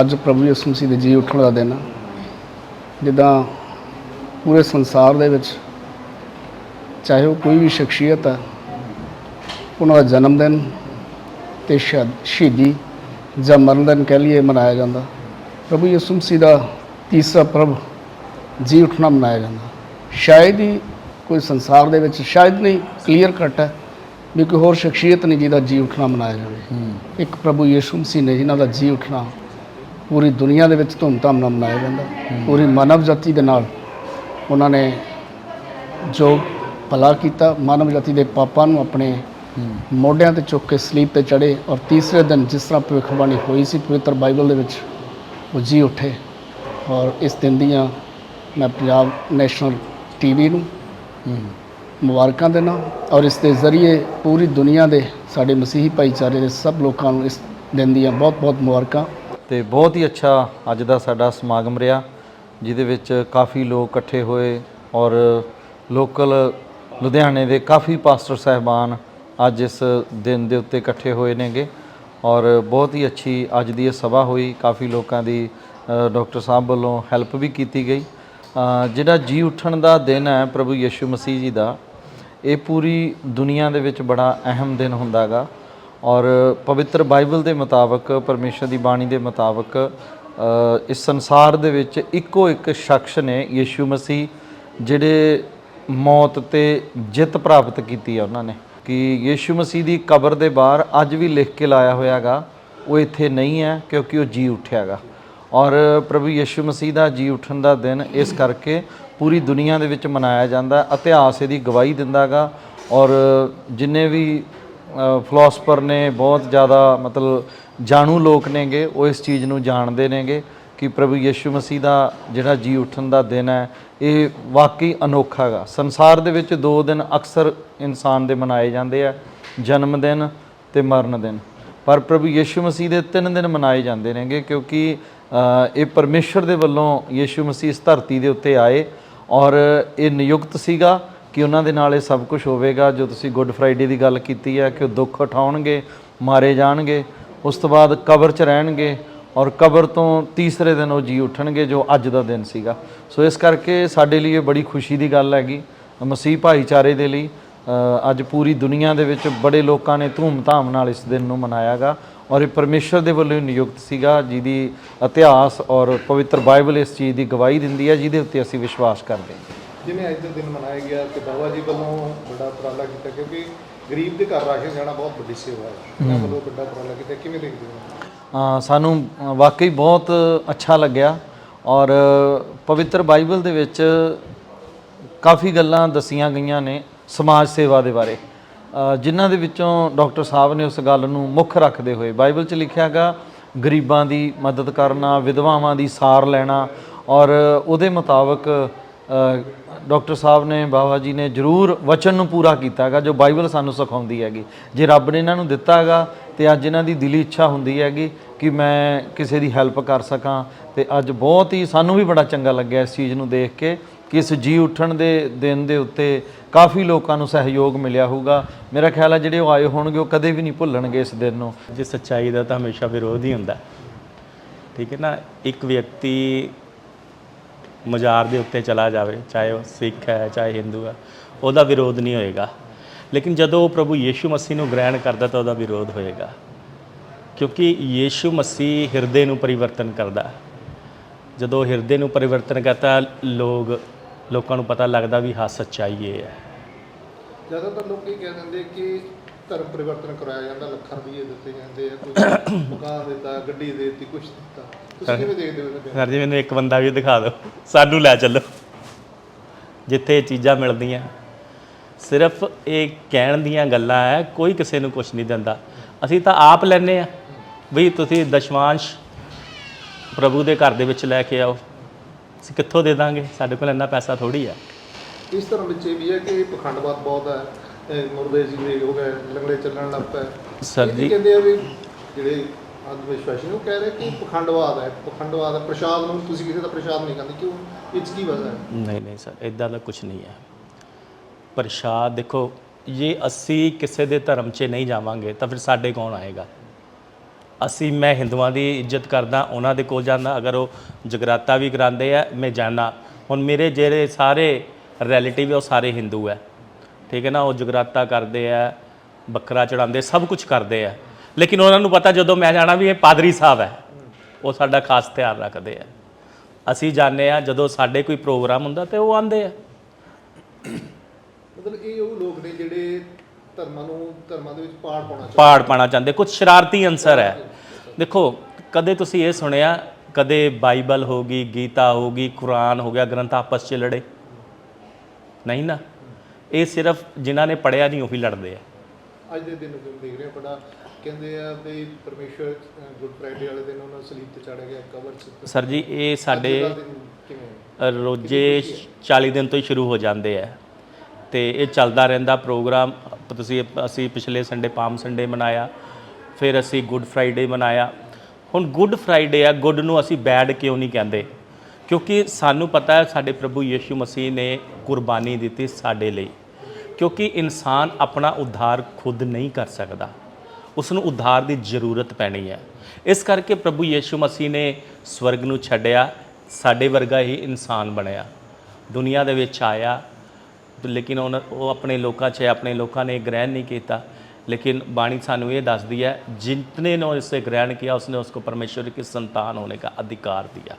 ਅੱਜ ਪ੍ਰਭੂ ਯਿਸੂ ਮਸੀਹ ਦੇ ਜੀ ਉੱਠਣ ਦਾ ਦਿਨ ਆ। ਜਿੱਦਾਂ ਪੂਰੇ ਸੰਸਾਰ ਦੇ ਵਿੱਚ ਚਾਹੇ ਉਹ ਕੋਈ ਵੀ ਸ਼ਖਸੀਅਤ ਹੈ ਉਹਨਾਂ ਦਾ ਜਨਮ ਦਿਨ ਤੇ ਸ਼ਹਾ- ਸ਼ਹੀਦੀ ਜਾਂ ਮਰਨ ਦਿਨ ਕਹਿ ਲਈਏ ਮਨਾਇਆ ਜਾਂਦਾ। ਪ੍ਰਭੂ ਯਿਸੂ ਮਸੀਹ ਦਾ ਤੀਸਰਾ ਪ੍ਰਭ ਜੀ ਉੱਠਣਾ ਮਨਾਇਆ ਜਾਂਦਾ। ਸ਼ਾਇਦ ਹੀ ਕੋਈ ਸੰਸਾਰ ਦੇ ਵਿੱਚ ਸ਼ਾਇਦ ਨਹੀਂ ਕਲੀਅਰ ਕੱਟ ਹੈ ਵੀ ਕੋਈ ਹੋਰ ਸ਼ਖਸੀਅਤ ਨਹੀਂ ਜਿਹਦਾ ਜੀ ਉੱਠਣਾ ਮਨਾਇਆ ਜਾਵੇ। ਇੱਕ ਪ੍ਰਭੂ ਯਿਸੂ ਮਸੀਹ ਨੇ ਜਿਨ੍ਹਾਂ ਦਾ ਜੀ ਉੱਠਣਾ ਪੂਰੀ ਦੁਨੀਆ ਦੇ ਵਿੱਚ ਧੂਮਧਾਮ ਨਾਲ ਮਨਾਇਆ ਜਾਂਦਾ। ਪੂਰੀ ਮਾਨਵ ਜਾਤੀ ਦੇ ਨਾਲ ਉਹਨਾਂ ਨੇ ਜੋ ਭਲਾ ਕੀਤਾ, ਮਾਨਵ ਜਾਤੀ ਦੇ ਪਾਪਾਂ ਨੂੰ ਆਪਣੇ ਮੋਢਿਆਂ ਤੇ ਚੁੱਕ ਕੇ ਸਲੀਪ ਤੇ ਚੜੇ ਔਰ ਤੀਸਰੇ ਦਿਨ ਜਿਸ ਤਰ੍ਹਾਂ ਭਵਿੱਖਬਾਣੀ ਹੋਈ ਸੀ, ਪਵਿੱਤਰ ਬਾਈਬਲ ਦੇ ਵਿੱਚ ਉਹ ਜੀ ਉੱਠੇ ਔਰ ਇਸ ਦਿਨ ਦੀਆਂ ਮੈਂ ਪੰਜਾਬ ਨੈਸ਼ਨਲ ਟੀਵੀ ਨੂੰ ਮੁਬਾਰਕਾਂ ਦੇਣਾ ਔਰ ਇਸ ਦੇ ਜ਼ਰੀਏ ਪੂਰੀ ਦੁਨੀਆ ਦੇ ਸਾਡੇ ਮਸੀਹੀ ਭਾਈਚਾਰੇ ਦੇ ਸਭ ਲੋਕਾਂ ਨੂੰ ਇਸ ਦਿਨ ਦੀਆਂ ਬਹੁਤ-ਬਹੁਤ ਮੁਬਾਰਕਾਂ। ਤੇ ਬਹੁਤ ਹੀ ਅੱਛਾ ਅੱਜ ਦਾ ਸਾਡਾ ਸਮਾਗਮ ਰਿਹਾ, ਜਿਹਦੇ ਵਿੱਚ ਕਾਫੀ ਲੋਕ ਇਕੱਠੇ ਹੋਏ ਔਰ ਲੋਕਲ ਲੁਧਿਆਣੇ ਦੇ ਕਾਫੀ ਪਾਸਟਰ ਸਹਿਬਾਨ ਅੱਜ ਇਸ ਦਿਨ ਦੇ ਉੱਤੇ ਇਕੱਠੇ ਹੋਏ ਨੇਗੇ ਔਰ ਬਹੁਤ ਹੀ ਅੱਛੀ ਅੱਜ ਦੀ ਇਹ ਸਭਾ ਹੋਈ। ਕਾਫੀ ਲੋਕਾਂ ਦੀ ਡਾਕਟਰ ਸਾਹਿਬ ਵੱਲੋਂ ਹੈਲਪ ਵੀ ਕੀਤੀ ਗਈ। ਜਿਹੜਾ ਜੀ ਉੱਠਣ ਦਾ ਦਿਨ ਹੈ ਪ੍ਰਭੂ ਯਿਸੂ ਮਸੀਹ ਜੀ ਦਾ, ਇਹ ਪੂਰੀ ਦੁਨੀਆ ਦੇ ਵਿੱਚ ਬੜਾ ਅਹਿਮ ਦਿਨ ਹੁੰਦਾਗਾ। ਔਰ ਪਵਿੱਤਰ ਬਾਈਬਲ ਦੇ ਮੁਤਾਬਕ, ਪਰਮੇਸ਼ਰ ਦੀ ਬਾਣੀ ਦੇ ਮੁਤਾਬਕ ਇਸ ਸੰਸਾਰ ਦੇ ਵਿੱਚ ਇੱਕੋ ਇੱਕ ਸ਼ਖਸ ਨੇ ਯੀਸ਼ੂ ਮਸੀਹ, ਜਿਹੜੇ ਮੌਤ ਤੇ ਜਿੱਤ ਪ੍ਰਾਪਤ ਕੀਤੀ ਹੈ ਉਹਨਾਂ ਨੇ। ਕਿ ਯੀਸ਼ੂ ਮਸੀਹ ਦੀ ਕਬਰ ਦੇ ਬਾਹਰ ਅੱਜ ਵੀ ਲਿਖ ਕੇ ਲਾਇਆ ਹੋਇਆਗਾ, ਉਹ ਇੱਥੇ ਨਹੀਂ ਹੈ ਕਿਉਂਕਿ ਉਹ ਜੀ ਉੱਠਿਆਗਾ। ਔਰ ਪ੍ਰਭੂ ਯਿਸੂ ਮਸੀਹ ਦਾ ਜੀ ਉੱਠਣ ਦਾ ਦਿਨ ਇਸ ਕਰਕੇ ਪੂਰੀ ਦੁਨੀਆ ਦੇ ਵਿੱਚ ਮਨਾਇਆ ਜਾਂਦਾ, ਇਤਿਹਾਸ ਇਹਦੀ ਗਵਾਹੀ ਦਿੰਦਾਗਾ। ਔਰ ਜਿੰਨੇ ਵੀ ਫਿਲਾਸਫਰ ਨੇ ਬਹੁਤ ਜ਼ਿਆਦਾ ਮਤਲਬ ਜਾਣੂ ਲੋਕ ਨੇਗੇ, ਉਹ ਇਸ ਚੀਜ਼ ਨੂੰ ਜਾਣਦੇ ਨੇਗੇ ਕਿ ਪ੍ਰਭੂ ਯਿਸੂ ਮਸੀਹ ਦਾ ਜਿਹੜਾ ਜੀ ਉੱਠਣ ਦਾ ਦਿਨ ਹੈ, ਇਹ ਵਾਕਈ ਅਨੋਖਾ ਗਾ। ਸੰਸਾਰ ਦੇ ਵਿੱਚ ਦੋ ਦਿਨ ਅਕਸਰ ਇਨਸਾਨ ਦੇ ਮਨਾਏ ਜਾਂਦੇ ਆ, ਜਨਮ ਦਿਨ ਤੇ ਮਰਨ ਦਿਨ। ਪਰ ਪ੍ਰਭੂ ਯਿਸੂ ਮਸੀਹ ਦੇ ਤਿੰਨ ਦਿਨ ਮਨਾਏ ਜਾਂਦੇ ਨੇਗੇ ਕਿਉਂਕਿ ਇਹ ਪਰਮੇਸ਼ਰ ਦੇ ਵੱਲੋਂ ਯਿਸੂ ਮਸੀਹ ਇਸ ਧਰਤੀ ਦੇ ਉੱਤੇ ਆਏ ਔਰ ਇਹ ਨਿਯੁਕਤ ਸੀਗਾ ਕਿ ਉਹਨਾਂ ਦੇ ਨਾਲ ਇਹ ਸਭ ਕੁਝ ਹੋਵੇਗਾ, ਜੋ ਤੁਸੀਂ ਗੁੱਡ ਫਰਾਈਡੇ ਦੀ ਗੱਲ ਕੀਤੀ ਹੈ ਕਿ ਉਹ ਦੁੱਖ ਉਠਾਉਣਗੇ, ਮਾਰੇ ਜਾਣਗੇ, ਉਸ ਤੋਂ ਬਾਅਦ ਕਬਰ 'ਚ ਰਹਿਣਗੇ ਔਰ ਕਬਰ ਤੋਂ ਤੀਸਰੇ ਦਿਨ ਉਹ ਜੀ ਉੱਠਣਗੇ, ਜੋ ਅੱਜ ਦਾ ਦਿਨ ਸੀਗਾ। ਸੋ ਇਸ ਕਰਕੇ ਸਾਡੇ ਲਈ ਇਹ ਬੜੀ ਖੁਸ਼ੀ ਦੀ ਗੱਲ ਹੈਗੀ, ਮਸੀਹ ਭਾਈਚਾਰੇ ਦੇ ਲਈ ਅੱਜ ਪੂਰੀ ਦੁਨੀਆ ਦੇ ਵਿੱਚ ਬੜੇ ਲੋਕਾਂ ਨੇ ਧੂਮ-ਧਾਮ ਨਾਲ ਇਸ ਦਿਨ ਨੂੰ ਮਨਾਇਆਗਾ ਔਰ ਇਹ ਪਰਮੇਸ਼ਰ ਦੇ ਵੱਲੋਂ ਹੀ ਨਿਯੁਕਤ ਸੀਗਾ, ਜਿਹਦੀ ਇਤਿਹਾਸ ਔਰ ਪਵਿੱਤਰ ਬਾਈਬਲ ਇਸ ਚੀਜ਼ ਦੀ ਗਵਾਹੀ ਦਿੰਦੀ ਹੈ, ਜਿਹਦੇ ਉੱਤੇ ਅਸੀਂ ਵਿਸ਼ਵਾਸ ਕਰਦੇ ਹਾਂ। ਜਿਵੇਂ ਅੱਜ ਦਾ ਦਿਨ ਮਨਾਇਆ ਗਿਆ ਤੇ ਬਾਬਾ ਜੀ ਵੱਲੋਂ ਬੜਾ ਉਪਰਾਲਾ ਕੀਤਾ ਕਿਉਂਕਿ ਗਰੀਬ ਦੇ ਘਰ ਰਾਸ਼ਨ ਜਾਣਾ ਬਹੁਤ ਵੱਡੀ ਸੇਵਾ ਹੈ। ਉਹਨਾਂ ਵੱਲੋਂ ਵੱਡਾ ਉਪਰਾਲਾ ਕੀਤਾ। ਕਿਵੇਂ ਦੇਖਦੇ ਹੋ? ਸਾਨੂੰ ਵਾਕਈ ਬਹੁਤ ਅੱਛਾ ਲੱਗਿਆ ਔਰ ਪਵਿੱਤਰ ਬਾਈਬਲ ਦੇ ਵਿੱਚ ਕਾਫੀ ਗੱਲਾਂ ਦਸੀਆਂ ਗਈਆਂ ਨੇ ਸਮਾਜ ਸੇਵਾ ਦੇ ਬਾਰੇ। ਜਿਨ੍ਹਾਂ ਦੇ ਵਿੱਚੋਂ ਡਾਕਟਰ ਸਾਹਿਬ ਨੇ ਉਸ ਗੱਲ ਨੂੰ ਮੁੱਖ ਰੱਖਦੇ ਹੋਏ ਬਾਈਬਲ 'ਚ ਲਿਖਿਆ ਗਾ ਗਰੀਬਾਂ ਦੀ ਮਦਦ ਕਰਨਾ ਵਿਧਵਾਵਾਂ ਦੀ ਸਾਰ ਲੈਣਾ ਔਰ ਉਹਦੇ ਮੁਤਾਬਕ ਡਾਕਟਰ ਸਾਹਿਬ ਨੇ, ਬਾਬਾ ਜੀ ਨੇ ਜਰੂਰ ਵਚਨ ਨੂੰ ਪੂਰਾ ਕੀਤਾ ਹੈਗਾ, ਜੋ ਬਾਈਬਲ ਸਾਨੂੰ ਸਿਖਾਉਂਦੀ ਹੈਗੀ। ਜੇ ਰੱਬ ਨੇ ਇਹਨਾਂ ਨੂੰ ਦਿੱਤਾ ਹੈਗਾ, ਤੇ ਅੱਜ ਇਹਨਾਂ ਦੀ ਦਿਲੀ ਇੱਛਾ ਹੁੰਦੀ ਹੈਗੀ ਕਿ ਮੈਂ ਕਿਸੇ ਦੀ ਹੈਲਪ ਕਰ ਸਕਾਂ, ਤੇ ਅੱਜ ਬਹੁਤ ਹੀ ਸਾਨੂੰ ਵੀ ਬੜਾ ਚੰਗਾ ਲੱਗਿਆ ਇਸ ਚੀਜ਼ ਨੂੰ ਦੇਖ ਕੇ ਕਿ ਇਸ ਜੀ ਉੱਠਣ ਦੇ ਦਿਨ ਦੇ ਉੱਤੇ ਕਾਫੀ ਲੋਕਾਂ ਨੂੰ ਸਹਿਯੋਗ ਮਿਲਿਆ ਹੋਊਗਾ। ਮੇਰਾ ਖਿਆਲ ਹੈ ਜਿਹੜੇ ਉਹ ਆਏ ਹੋਣਗੇ, ਉਹ ਕਦੇ ਵੀ ਨਹੀਂ ਭੁੱਲਣਗੇ ਇਸ ਦਿਨ ਨੂੰ। ਜੇ ਸੱਚਾਈ ਦਾ ਤਾਂ ਹਮੇਸ਼ਾ ਵਿਰੋਧ ਹੀ ਹੁੰਦਾ। ਠੀਕ ਹੈ ਨਾ, ਇੱਕ ਵਿਅਕਤੀ ਮਜ਼ਾਰ ਦੇ ਉੱਤੇ ਚਲਾ ਜਾਵੇ ਚਾਹੇ ਉਹ ਸਿੱਖ ਹੈ ਚਾਹੇ ਹਿੰਦੂ ਹੈ ਉਹਦਾ ਵਿਰੋਧ ਨਹੀਂ ਹੋਏਗਾ। ਲੇਕਿਨ ਜਦੋਂ ਉਹ ਪ੍ਰਭੂ ਯੀਸ਼ੂ ਮਸੀਹ ਨੂੰ ਗ੍ਰਹਿਣ ਕਰਦਾ ਤਾਂ ਉਹਦਾ ਵਿਰੋਧ ਹੋਏਗਾ। ਕਿਉਂਕਿ ਯੀਸ਼ੂ ਮਸੀਹ ਹਿਰਦੇ ਨੂੰ ਪਰਿਵਰਤਨ ਕਰਦਾ। ਜਦੋਂ ਹਿਰਦੇ ਨੂੰ ਪਰਿਵਰਤਨ ਕਰਤਾ ਲੋਕ ਲੋਕਾਂ ਨੂੰ ਪਤਾ ਲੱਗਦਾ ਵੀ ਹਾਂ ਸੱਚਾਈ ਇਹ ਹੈ। ਜ਼ਿਆਦਾਤਰ ਲੋਕ ਇਹ ਕਹਿ ਦਿੰਦੇ ਕਿ ਧਰਮ ਪਰਿਵਰਤਨ ਕਰਾਇਆ ਜਾਂਦਾ ਲੱਖਾਂ ਰੁਪਏ ਦਿੱਤੇ ਜਾਂਦੇ ਆ ਕੋਈ ਮਕਾਨ ਦਿੱਤਾ ਗੱਡੀ ਦੇ ਦਿੱਤੀ ਕੁਝ ਦਿੱਤਾ। ਤੁਸੀਂ ਕਿਵੇਂ ਦੇਖਦੇ ਹੋ ਇਹਨੂੰ ਸਰ ਜੀ ਮੈਨੂੰ ਇੱਕ ਬੰਦਾ ਵੀ ਦਿਖਾ ਦਿਓ। ਸਾਨੂੰ ਲੈ ਚੱਲੋ। ਜਿੱਥੇ ਇਹ ਚੀਜ਼ਾਂ ਮਿਲਦੀਆਂ ਸਿਰਫ ਇਹ ਕਹਿਣ ਦੀਆਂ ਗੱਲਾਂ ਹੈ ਕੋਈ ਕਿਸੇ ਨੂੰ ਕੁਝ ਨਹੀਂ ਦਿੰਦਾ। ਅਸੀਂ ਤਾਂ ਆਪ ਲੈਨੇ ਆ ਵੀ ਤੁਸੀਂ ਦਸ਼ਵਾਂਸ਼ ਪ੍ਰਭੂ ਦੇ ਘਰ ਦੇ ਵਿੱਚ ਲੈ ਕੇ ਆਓ। ਅਸੀਂ ਕਿੱਥੋਂ ਦੇ ਦਾਂਗੇ? ਸਾਡੇ ਕੋਲ ਇੰਨਾ ਪੈਸਾ ਥੋੜੀ ਆ। ਇਸ ਤਰ੍ਹਾਂ ਵਿੱਚ ਇਹ ਵੀ ਹੈ ਕਿ ਪਖੰਡਵਾਦ ਬਹੁਤ ਹੈ। ਮੁਰਦੇ ਜਿਵੇਂ ਹੋ ਗਏ ਲੰਗੜੇ ਚੱਲਣ ਲੱਗ ਪਏ। ਸਰ ਇਹ ਜੀ। ਕਹਿੰਦੇ ਆ ਵੀ ਜਿਹੜੇ ਅੰਧ ਵਿਸ਼ਵਾਸੀ ਕਹਿ ਰਹੇ ਕਿ ਪਖੰਡਵਾਦ ਹੈ ਪਖੰਡਵਾਦ ਹੈ। ਪ੍ਰਸ਼ਾਦ ਨੂੰ ਤੁਸੀਂ ਕਿਸੇ ਦਾ ਪ੍ਰਸ਼ਾਦ ਨਹੀਂ ਖਾਂਦੇ, ਕਿਉਂ? ਇਹ 'ਚ ਕੀ ਵਜ੍ਹਾ ਹੈ? ਨਹੀਂ ਨਹੀਂ ਸਰ ਇਦਾਂ ਦਾ ਕੁਝ ਨਹੀਂ ਹੈ। ਪ੍ਰਸ਼ਾਦ ਦੇਖੋ, ਜੇ ਅਸੀਂ ਕਿਸੇ ਦੇ ਧਰਮ 'ਚ ਨਹੀਂ ਜਾਵਾਂਗੇ, ਤਾਂ ਫਿਰ ਸਾਡੇ ਕੌਣ ਆਏਗਾ? ਅਸੀਂ, ਮੈਂ ਹਿੰਦੂਆਂ ਦੀ ਇੱਜ਼ਤ ਕਰਦਾ, ਉਹਨਾਂ ਦੇ ਕੋਲ ਜਾਂਦਾ, ਅਗਰ ਉਹ ਜਗਰਾਤਾ ਵੀ ਕਰਾਉਂਦੇ ਆ, ਮੈਂ ਜਾਣਾ ਹੁਣ ਮੇਰੇ ਜਿਹੜੇ ਸਾਰੇ ਰਿਲੇਟਿਵ ਆ, ਉਹ ਸਾਰੇ ਹਿੰਦੂ ਆ। ਠੀਕ ਹੈ ਨਾ, ਉਹ ਜਗਰਾਤਾ ਕਰਦੇ ਆ, ਬੱਕਰਾ ਚੜਾਉਂਦੇ ਸਭ ਕੁਝ ਕਰਦੇ ਆ। ਲੇਕਿਨ ਉਹਨਾਂ ਨੂੰ ਪਤਾ ਜਦੋਂ ਮੈਂ ਜਾਣਾ ਵੀ ਇਹ ਪਾਦਰੀ ਸਾਹਿਬ ਹੈ ਉਹ ਸਾਡਾ ਖਾਸ ਧਿਆਨ ਰੱਖਦੇ ਆ। ਅਸੀਂ ਜਾਣਦੇ ਆ ਜਦੋਂ ਸਾਡੇ ਕੋਈ ਪ੍ਰੋਗਰਾਮ ਹੁੰਦਾ ਤੇ ਉਹ ਆਉਂਦੇ ਆ। ਮਤਲਬ ਇਹ ਉਹ ਲੋਕ ਨੇ ਜਿਹੜੇ ਧਰਮਾਂ ਨੂੰ ਧਰਮਾਂ ਦੇ ਵਿੱਚ ਪਾੜ ਪਾਉਣਾ ਚਾਹੁੰਦੇ ਪਾੜ ਪਾਣਾ ਚਾਹੁੰਦੇ ਕੁਝ ਸ਼ਰਾਰਤੀ ਅੰਸਰ ਹੈ। ਦੇਖੋ ਕਦੇ ਤੁਸੀਂ ਇਹ ਸੁਣਿਆ ਕਦੇ ਬਾਈਬਲ ਹੋਗੀ ਗੀਤਾ ਹੋਗੀ ਕੁਰਾਨ ਹੋ ਗਿਆ ਗ੍ਰੰਥ ਆਪਸ 'ਚ ਲੜੇ? ਨਹੀਂ ਨਾ। ਇਹ ਸਿਰਫ ਜਿਨ੍ਹਾਂ ਨੇ ਪੜਿਆ ਨਹੀਂ ਉਹੀ ਲੜਦੇ ਆ। ਅੱਜ ਦੇ ਦਿਨ ਨੂੰ ਦੇਖ ਰਹੇ ਹੋ ਬੜਾ ਕਹਿੰਦੇ ਆ ਵੀ ਪਰਮੇਸ਼ਰ ਗੁੱਡ ਫਰਾਈਡੇ ਵਾਲੇ ਦਿਨ ਉਹਨਾਂ ਸਲੀਬ ਤੇ ਚੜ੍ਹ ਗਿਆ ਕਬਰ ਸਰ ਜੀ ਇਹ ਸਾਡੇ ਰੋਜੇ 40 ਦਿਨ ਤੋਂ ਹੀ ਸ਼ੁਰੂ ਹੋ ਜਾਂਦੇ ਆ। ਤੇ ਇਹ ਚੱਲਦਾ ਰਹਿੰਦਾ ਪ੍ਰੋਗਰਾਮ। ਤੁਸੀਂ ਅਸੀਂ ਪਿਛਲੇ ਸੰਡੇ ਪਾਮ ਸੰਡੇ ਮਨਾਇਆ ਫਿਰ ਅਸੀਂ ਗੁੱਡ ਫਰਾਈਡੇ ਮਨਾਇਆ। ਹੁਣ ਗੁੱਡ ਫਰਾਈਡੇ ਆ ਗੁੱਡ ਨੂੰ ਅਸੀਂ ਬੈਡ ਕਿਉਂ ਨਹੀਂ ਕਹਿੰਦੇ? ਕਿਉਂਕਿ ਸਾਨੂੰ ਪਤਾ ਹੈ ਸਾਡੇ ਪ੍ਰਭੂ ਯੀਸ਼ੂ ਮਸੀਹ ਨੇ ਕੁਰਬਾਨੀ ਦਿੱਤੀ ਸਾਡੇ ਲਈ। ਕਿਉਂਕਿ ਇਨਸਾਨ ਆਪਣਾ ਉਧਾਰ ਖੁਦ ਨਹੀਂ ਕਰ ਸਕਦਾ। ਉਸ ਨੂੰ ਉਧਾਰ ਦੀ ਜ਼ਰੂਰਤ ਪੈਣੀ ਹੈ। ਇਸ ਕਰਕੇ ਪ੍ਰਭੂ ਯੇਸ਼ੂ ਮਸੀਹ ਨੇ ਸਵਰਗ ਨੂੰ ਛੱਡਿਆ, ਸਾਡੇ ਵਰਗਾ ਹੀ ਇਨਸਾਨ ਬਣਿਆ। ਦੁਨੀਆ ਦੇ ਵਿੱਚ ਆਇਆ, ਲੇਕਿਨ ਉਹ ਆਪਣੇ ਲੋਕਾਂ 'ਚ, ਆਪਣੇ ਲੋਕਾਂ ਨੇ ਗ੍ਰਹਿਣ ਨਹੀਂ ਕੀਤਾ। ਲੇਕਿਨ लेकिन वाणी सानू ये दसती है जितने ने ਗ੍ਰਹਿਣ ग्रहण ਉਸਨੇ ਉਸ ਕੋ परमेश्वर की ਸੰਤਾਨ ਹੋਣੇ का ਅਧਿਕਾਰ दिया